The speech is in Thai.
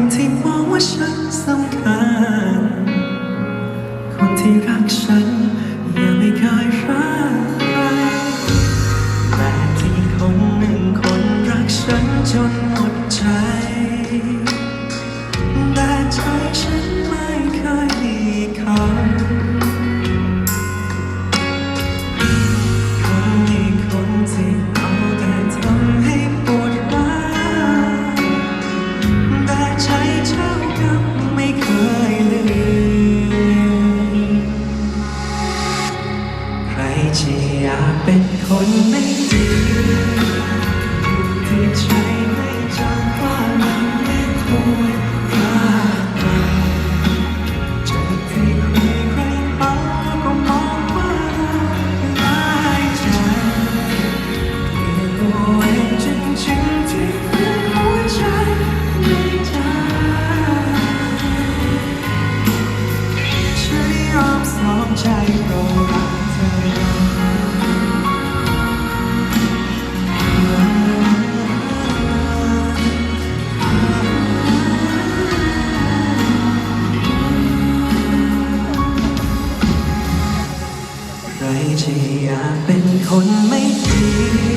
คนที่มองว่าฉันสำคัญ คนที่รักฉันยังไม่เคยรัก ที่อยากเป็นคนไม่ดีที่ใจไม่จำว่ามันไม่ควรพลาดไปจากที่ใครใครเขาก็มองว่าเราร้ายใจเพียงตัวเองจริงๆที่ฝืนหัวใจไม่ได้ฉันยอมสองใจเพราะรัก ที่อยากเป็นคนไม่ดี